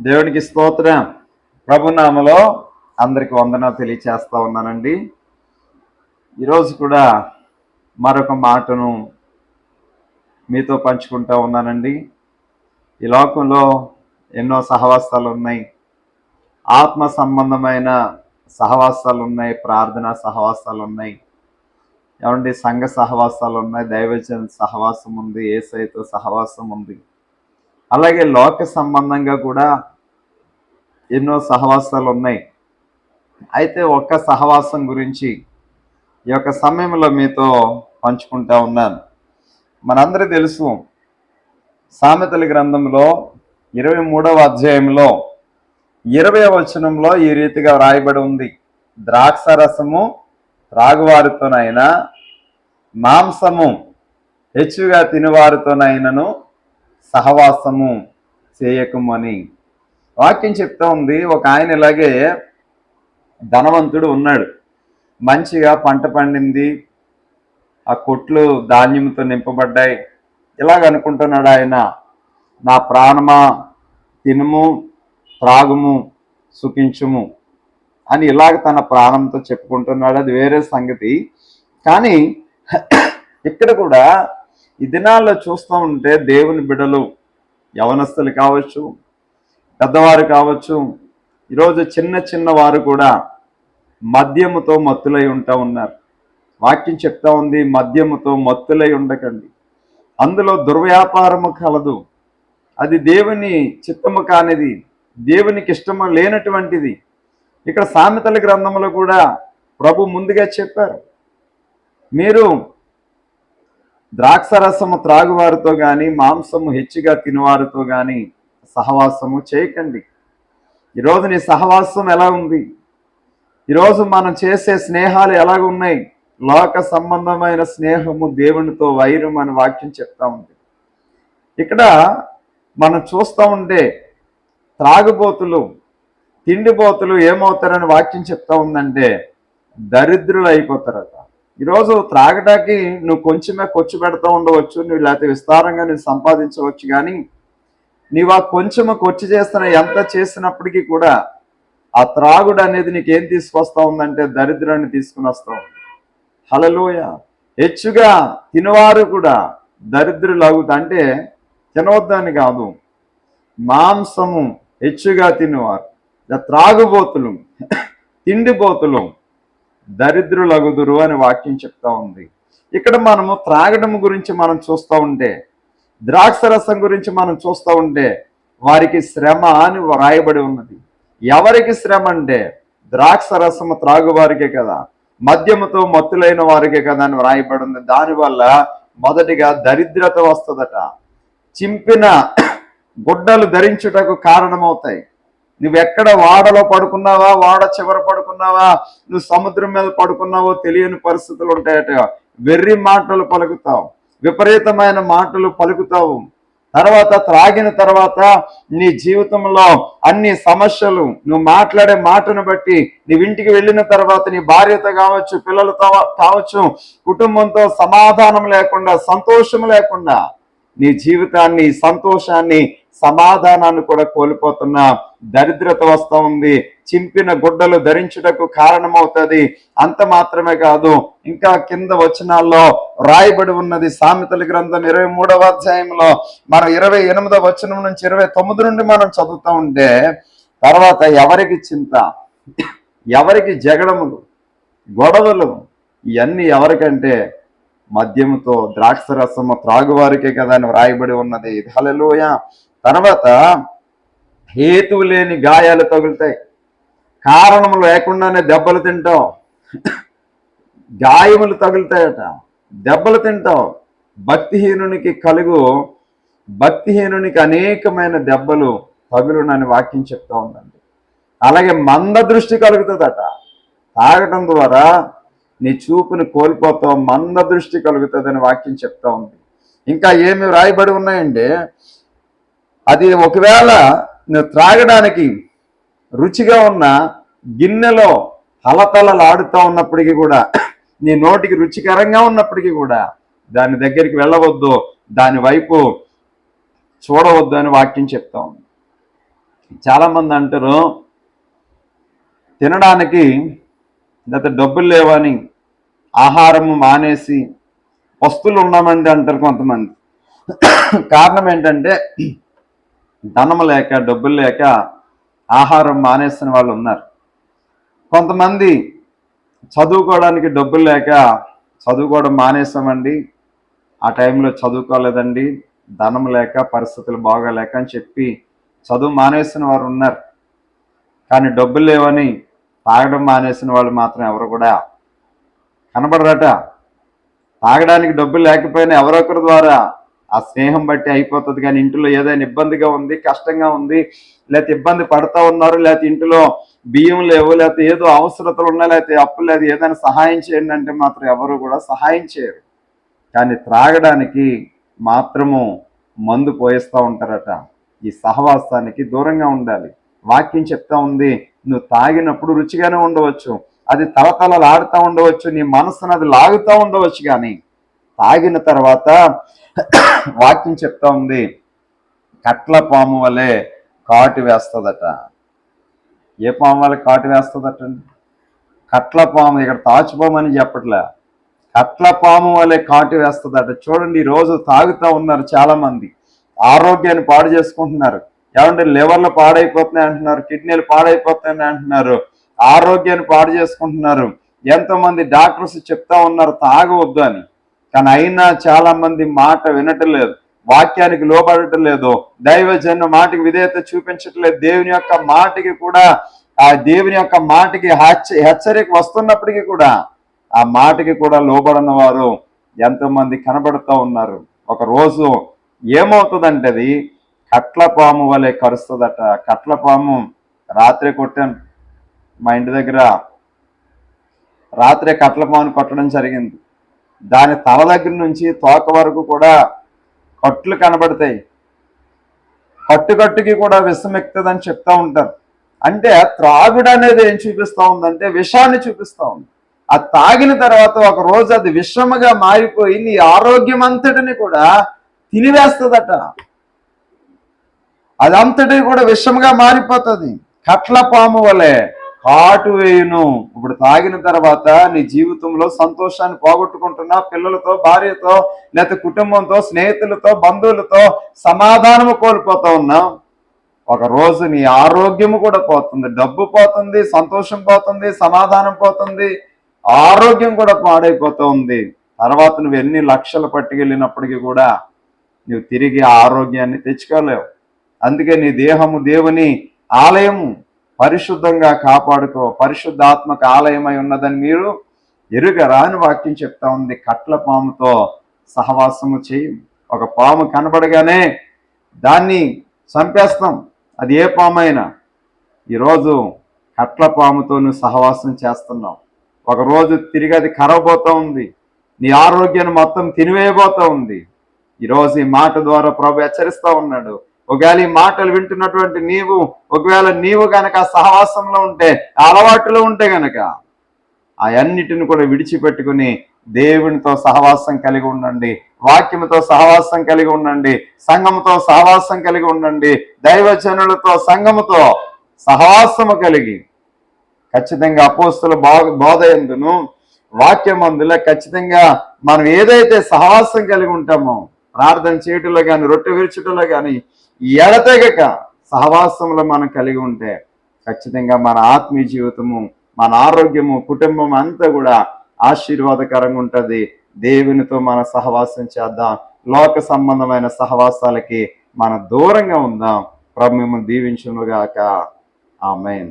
దేవునికి స్తోత్రం. ప్రభునామలో అందరికి వందన తెలియచేస్తా ఉన్నానండి. ఈరోజు కూడా మరొక మాటను మీతో పంచుకుంటా ఉన్నానండి. ఈ లోకంలో ఎన్నో సహవాసాలు ఉన్నాయి. ఆత్మ సంబంధమైన సహవాసాలు ఉన్నాయి ప్రార్థన సహవాసాలు ఉన్నాయి. ఏమండి సంఘ సహవాసాలు ఉన్నాయి దైవజన సహవాసం ఉంది ఏసైతో సహవాసం ఉంది. అలాగే లోక సంబంధంగా కూడా ఎన్నో సహవాసాలు ఉన్నాయి. అయితే ఒక్క సహవాసం గురించి ఈ యొక్క సమయంలో మీతో పంచుకుంటా ఉన్నాను. మనందరూ తెలుసు సామెతల గ్రంథంలో ఇరవై మూడవ అధ్యాయంలో ఇరవై వచనంలో ఈ రీతిగా వ్రాయబడి ఉంది. ద్రాక్ష రసము త్రాగువారితోనైనా మాంసము హెచ్చుగా తినువారితోనైనను సహవాసము చేయకమని. వాక్యం చెప్తా ఉంది ఒక ఆయన ఇలాగే ధనవంతుడు ఉన్నాడు. మంచిగా పంట పండింది ఆ కొట్లు ధాన్యంతో నింపబడ్డాయి. ఇలాగ అనుకుంటున్నాడు ఆయన నా ప్రాణమా తినుము త్రాగుము సుఖించుము అని ఇలాగ తన ప్రాణంతో చెప్పుకుంటున్నాడు. అది వేరే సంగతి. కానీ ఇక్కడ కూడా ఈ దినాల్లో చూస్తూ ఉంటే దేవుని బిడలు యవనస్తులు కావచ్చు పెద్దవారు కావచ్చు ఈరోజు చిన్న చిన్న వారు కూడా మద్యముతో మత్తులై ఉంటా ఉన్నారు. వాక్యం చెప్తా ఉంది మద్యముతో మత్తులై ఉండకండి. అందులో దుర్వ్యాపారము కలదు. అది దేవుని చిత్తము కానిది దేవునికి ఇష్టము లేనటువంటిది. ఇక్కడ సామెతల గ్రంథంలో కూడా ప్రభు ముందుగా చెప్పారు. మీరు ద్రాక్షరసము త్రాగువారితో కానీ మాంసము హెచ్చుగా తినవారితో కానీ సహవాసము చేయకండి. ఈరోజు నీ సహవాసం ఎలా ఉంది? ఈరోజు మనం చేసే స్నేహాలు ఎలాగ ఉన్నాయి లోక సంబంధమైన స్నేహము దేవునితో వైరం అని వాక్యం చెప్తా ఉంది. ఇక్కడ మనం చూస్తూ ఉంటే త్రాగుబోతులు తిండిపోతులు ఏమవుతారని వాక్యం చెప్తా ఉందంటే దరిద్రులు అయిపోతారట ఈరోజు త్రాగటానికి నువ్వు కొంచెమే ఖర్చు పెడతా ఉండవచ్చు నువ్వు లేకపోతే విస్తారంగా నువ్వు సంపాదించవచ్చు కానీ నీవు ఆ కొంచెము ఖర్చు చేస్తున్న ఎంత చేసినప్పటికీ కూడా ఆ త్రాగుడు అనేది నీకేం తీసుకొస్తా ఉందంటే దరిద్రాన్ని తీసుకుని వస్తావు. హలలోయ హెచ్చుగా తినవారు కూడా దరిద్రులు అవుతా అంటే తినవద్దని కాదు. మాంసము హెచ్చుగా తినేవారు. త్రాగుబోతులు తిండిపోతులు దరిద్రులగుదురు అని వాక్యం చెప్తా ఉంది. ఇక్కడ మనము త్రాగడం గురించి మనం చూస్తూ ఉంటే ద్రాక్ష రసం గురించి మనం చూస్తూ ఉంటే వారికి శ్రమ అని వ్రాయబడి ఉన్నది. ఎవరికి శ్రమ అంటే ద్రాక్ష రసము త్రాగువారికే కదా మద్యముతో మత్తులైన వారికే కదా అని వ్రాయబడి ఉంది. దానివల్ల మొదటిగా దరిద్రత వస్తుందట. చింపిన గుడ్డలు ధరించుటకు కారణమవుతాయి. నువ్వు ఎక్కడ వాడలో పడుకున్నావా? వాడ చివర పడుకున్నావా? నువ్వు సముద్రం మీద పడుకున్నావో తెలియని పరిస్థితులు ఉంటాయట. వెర్రి మాటలు పలుకుతావు. విపరీతమైన మాటలు పలుకుతావు. తర్వాత త్రాగిన తర్వాత నీ జీవితంలో అన్ని సమస్యలు నువ్వు మాట్లాడే మాటను బట్టి నీవు ఇంటికి వెళ్ళిన తర్వాత నీ భార్యతో కావచ్చు పిల్లలతో కావచ్చు కుటుంబంతో సమాధానం లేకుండా సంతోషం లేకుండా నీ జీవితాన్ని సంతోషాన్ని సమాధానాన్ని కూడా కోల్పోతున్న దరిద్రత వస్తూ ఉంది. చింపిన గుడ్డలు ధరించుటకు కారణమవుతుంది. అంత మాత్రమే కాదు ఇంకా కింద వచనాల్లో రాయబడి ఉన్నది సామెతల గ్రంథం ఇరవై మూడవ అధ్యాయంలో. మనం ఇరవై ఎనిమిదవ వచనం నుంచి ఇరవై తొమ్మిది నుండి మనం చదువుతూ ఉంటే తర్వాత ఎవరికి చింత? ఎవరికి జగడములు? గొడవలు? ఇవన్నీ ఎవరికంటే మద్యముతో ద్రాక్ష రసము త్రాగువారికే కదా అని వ్రాయబడి ఉన్నది. హలలోయ తర్వాత హేతువు లేని గాయాలు తగులుతాయి. కారణం లేకుండానే దెబ్బలు తింటావు. గాయములు తగులుతాయట. దెబ్బలు తింటావు. భక్తిహీనునికి కలుగు భక్తిహీనునికి అనేకమైన దెబ్బలు తగులునని వాక్యం చెప్తా ఉందండి. అలాగే మంద దృష్టి కలుగుతుందట. తాగటం ద్వారా నీ చూపుని కోల్పోతావు మంద దృష్టి కలుగుతుందని వాక్యం చెప్తా ఉంది. ఇంకా ఏమి రాయబడి ఉన్నాయండి అది ఒకవేళ నువ్వు త్రాగడానికి రుచిగా ఉన్న గిన్నెలో హలతలలాడుతూ ఉన్నప్పటికీ కూడా నీ నోటికి రుచికరంగా ఉన్నప్పటికీ కూడా దాని దగ్గరికి వెళ్ళవద్దు దాని వైపు చూడవద్దు అని వాక్యం చెప్తా ఉంది. చాలామంది అంటారు తినడానికి లేకపోతే డబ్బులు లేవని ఆహారము మానేసి వస్తువులు ఉన్నామండి అంటారు కొంతమంది. కారణం ఏంటంటే ధనం లేక డబ్బులు లేక ఆహారం మానేసిన వాళ్ళు ఉన్నారు. కొంతమంది చదువుకోవడానికి డబ్బులు లేక చదువుకోవడం మానేసామండి. ఆ టైంలో చదువుకోలేదండి. ధనం లేక పరిస్థితులు బాగాలేక అని చెప్పి చదువు మానేసిన వారు ఉన్నారు. కానీ డబ్బులు లేవని తాగడం మానేసిన వాళ్ళు మాత్రం ఎవరు కూడా కనబడరట. తాగడానికి డబ్బులు లేకపోయినా ఎవరొకరి ద్వారా ఆ స్నేహం బట్టి అయిపోతుంది కానీ ఇంట్లో ఏదైనా ఇబ్బందిగా ఉంది కష్టంగా ఉంది లేకపోతే ఇబ్బంది పడతా ఉన్నారు లేకపోతే ఇంట్లో బియ్యం లేవు లేకపోతే ఏదో అవసరతలు ఉన్నా లేకపోతే అప్పులు లేదు ఏదైనా సహాయం చేయండి అంటే మాత్రం ఎవరు కూడా సహాయం చేయరు. కానీ త్రాగడానికి మాత్రము మందు పోయిస్తూ ఉంటారట. ఈ సహవాసానికి దూరంగా ఉండాలి. వాక్యం చెప్తా ఉంది నువ్వు తాగినప్పుడు రుచిగానే ఉండవచ్చు అది తలతలలు ఆడుతూ ఉండవచ్చు నీ మనసును అది లాగుతూ ఉండవచ్చు కానీ తాగిన తర్వాత వాక్యం చెప్తా ఉంది కట్ల పాము వలె కాటు వేస్తుందట. ఏ పాము వల్ల కాటు వేస్తుందట? కట్ల పాము ఇక్కడ తాచుపాము అని చెప్పట్లే. కట్ల పాము వలె కాటు వేస్తుందట. చూడండి ఈ రోజు తాగుతూ ఉన్నారు చాలా మంది ఆరోగ్యాన్ని పాడు చేసుకుంటున్నారు. ఏమంటే లివర్లు పాడైపోతున్నాయి అంటున్నారు కిడ్నీలు పాడైపోతున్నాయి అంటున్నారు. ఆరోగ్యాన్ని పాడు చేసుకుంటున్నారు. ఎంతో మంది డాక్టర్స్ చెప్తా ఉన్నారు తాగవద్దు అని. కానీ అయినా చాలా మంది మాట వినటం లేదు వాక్యానికి లోబడటం లేదు దైవజన్మ మాటకి విధేయత చూపించట్లేదు. దేవుని యొక్క మాటకి కూడా ఆ దేవుని యొక్క మాటకి హెచ్చరిక వస్తున్నప్పటికీ కూడా ఆ మాటకి కూడా లోబడిన వారు ఎంతో మంది కనబడుతూ ఉన్నారు. ఒక రోజు ఏమవుతుందంటే అది కట్ల పాము వలె కరుస్తుందట. కట్ల పాము రాత్రి కొట్టాను. మా ఇంటి దగ్గర రాత్రి కట్లపాను కొట్టడం జరిగింది. దాని తల దగ్గర నుంచి తోక వరకు కూడా కట్లు కనబడతాయి. కట్టు కట్టుకి కూడా విషమెక్తుందని చెప్తా ఉంటారు. అంటే త్రాగుడు అనేది ఏం చూపిస్తా ఉందంటే విషాన్ని చూపిస్తా ఉంది. ఆ తాగిన తర్వాత ఒక రోజు అది విషముగా మారిపోయి నీ ఆరోగ్యం అంతటిని కూడా తినివేస్తుందట. అదంతటి కూడా విషముగా మారిపోతుంది. కట్ల పాము వలె కాటు వేయును. ఇప్పుడు తాగిన తర్వాత నీ జీవితంలో సంతోషాన్ని పోగొట్టుకుంటున్నా పిల్లలతో భార్యతో లేకపోతే కుటుంబంతో స్నేహితులతో బంధువులతో సమాధానము కోల్పోతా ఉన్నావు. ఒక రోజు నీ ఆరోగ్యము కూడా పోతుంది. డబ్బు పోతుంది సంతోషం పోతుంది సమాధానం పోతుంది. ఆరోగ్యం కూడా పాడైపోతూ ఉంది. తర్వాత నువ్వు ఎన్ని లక్షలు పట్టుకెళ్ళినప్పటికీ కూడా నువ్వు తిరిగి ఆరోగ్యాన్ని తెచ్చుకోలేవు. అందుకే నీ దేహము దేవుని ఆలయము. పరిశుద్ధంగా కాపాడుకో పరిశుద్ధాత్మక ఆలయమై ఉన్నదని మీరు ఎరుగ రాని వాక్యం చెప్తా ఉంది. కట్ల పాముతో సహవాసము చేయి. ఒక పాము కనబడగానే దాన్ని చంపేస్తాం. అది ఏ పాము అయినా ఈరోజు కట్ల పాముతో నువ్వు సహవాసం చేస్తున్నావు ఒకరోజు తిరిగి అది కరవబోతూ ఉంది. నీ ఆరోగ్యాన్ని మొత్తం తినివేయబోతూ ఉంది. ఈరోజు ఈ మాట ద్వారా ప్రభు హెచ్చరిస్తూ ఉన్నాడు. ఒకవేళ ఈ మాటలు వింటున్నటువంటి నీవు ఒకవేళ నీవు గనక సహవాసంలో ఉంటే అలవాటులో ఉంటే గనక అవన్నిటిని కూడా విడిచిపెట్టుకుని దేవునితో సహవాసం కలిగి ఉండండి వాక్యముతో సహవాసం కలిగి ఉండండి సంఘముతో సహవాసం కలిగి ఉండండి దైవజనులతో సంఘముతో సహవాసము కలిగి ఖచ్చితంగా అపోస్తుల బోధ బోధ ఎందును వాక్యమందులో ఖచ్చితంగా మనం ఏదైతే సహవాసం కలిగి ఉంటామో ప్రార్థన చేయటంలో కానీ రొట్టె విరుచటంలో కానీ ఎడతెగక సహవాసంలో మనం కలిగి ఉంటే ఖచ్చితంగా మన ఆత్మీయ జీవితము మన ఆరోగ్యము కుటుంబం అంతా కూడా ఆశీర్వాదకరంగా ఉంటుంది. దేవునితో మన సహవాసం చేద్దాం. లోక సంబంధమైన సహవాసాలకి మన దూరంగా ఉందాం. ప్రభు మిమ్మల్ని దీవించునుగాక. ఆమెన్.